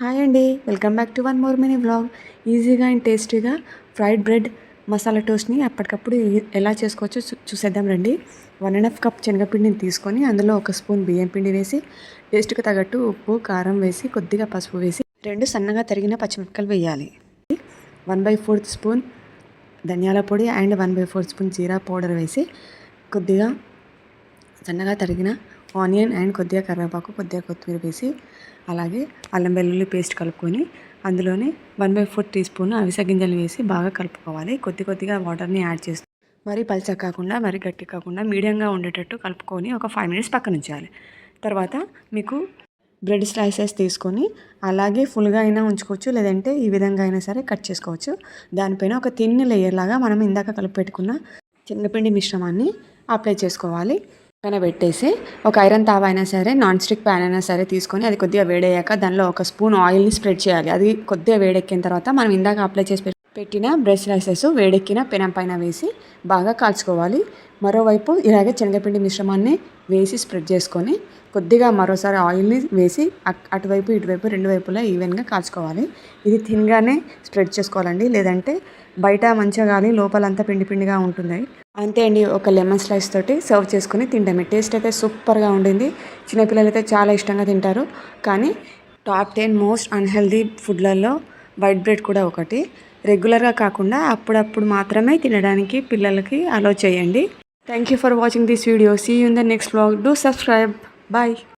Hi అండి. Welcome back to one more mini vlog. ఈజీగా and టేస్టీగా ఫ్రైడ్ బ్రెడ్ మసాలా టోస్ట్ని అప్పటికప్పుడు ఎలా చేసుకోవచ్చో చూసేద్దాం రండి. వన్ అండ్ హాఫ్ కప్ శనగపిండిని తీసుకొని అందులో ఒక స్పూన్ బియ్యం పిండి వేసి టేస్ట్కి తగ్గట్టు ఉప్పు కారం వేసి కొద్దిగా పసుపు వేసి రెండు సన్నగా తరిగిన పచ్చిమిరపకాయలు వేయాలి. వన్ బై ఫోర్త్ స్పూన్ ధనియాల పొడి and one by fourth spoon jeera powder వేసి కొద్దిగా సన్నగా తరిగిన ఆనియన్ అండ్ కొద్దిగా కరివేపాకు కొద్దిగా కొత్తిమీర వేసి అలాగే అల్లం వెల్లుల్లి పేస్ట్ కలుపుకొని అందులోనే one by four teaspoon అవిసె గింజలు వేసి బాగా కలుపుకోవాలి. కొద్ది కొద్దిగా వాటర్ని యాడ్ చేస్తూ మరీ పల్చ కాకుండా మరీ గట్టి కాకుండా మీడియంగా ఉండేటట్టు కలుపుకొని ఒక ఫైవ్ మినిట్స్ పక్కన ఉంచాలి. తర్వాత మీకు బ్రెడ్ స్లైసెస్ తీసుకొని అలాగే ఫుల్గా అయినా ఉంచుకోవచ్చు లేదంటే ఈ విధంగా అయినా సరే కట్ చేసుకోవచ్చు. దానిపైన ఒక తిన్ని లేయర్ లాగా మనం ఇందాక కలిపి పెట్టుకున్న చిన్నపిండి మిశ్రమాన్ని అప్లై చేసుకోవాలి. పక్కన పెట్టేసి ఒక ఐరన్ తావ అయినా సరే నాన్ స్టిక్ ప్యాన్ అయినా సరే తీసుకొని అది కొద్దిగా వేడయ్యాక దానిలో ఒక స్పూన్ ఆయిల్ని స్ప్రెడ్ చేయాలి. అది కొద్దిగా వేడెక్కిన తర్వాత మనం ఇందాక అప్లై చేసి పెట్టిన బ్రెష్ రైసెస్ వేడెక్కిన పెనం పైన వేసి బాగా కాల్చుకోవాలి. మరోవైపు ఇలాగే శనగపిండి మిశ్రమాన్ని వేసి స్ప్రెడ్ చేసుకొని కొద్దిగా మరోసారి ఆయిల్ని వేసి అటువైపు ఇటువైపు రెండు వైపులా ఈవెన్గా కాల్చుకోవాలి. ఇది థిన్గానే స్ప్రెడ్ చేసుకోవాలండి. లేదంటే బయట మంచిగా కానీ లోపలంతా పిండి పిండిగా ఉంటుంది అంతే అండి. ఒక లెమన్ స్లైస్ తోటి సర్వ్ చేసుకొని తింటాము. టేస్ట్ అయితే సూపర్గా ఉండింది. చిన్నపిల్లలు అయితే చాలా ఇష్టంగా తింటారు. కానీ టాప్ టెన్ మోస్ట్ అన్హెల్దీ ఫుడ్లలో వైట్ బ్రెడ్ కూడా ఒకటి. రెగ్యులర్గా కాకుండా అప్పుడప్పుడు మాత్రమే తినడానికి పిల్లలకి అలో చేయండి. Thank you for watching this video see you in the next blog do subscribe bye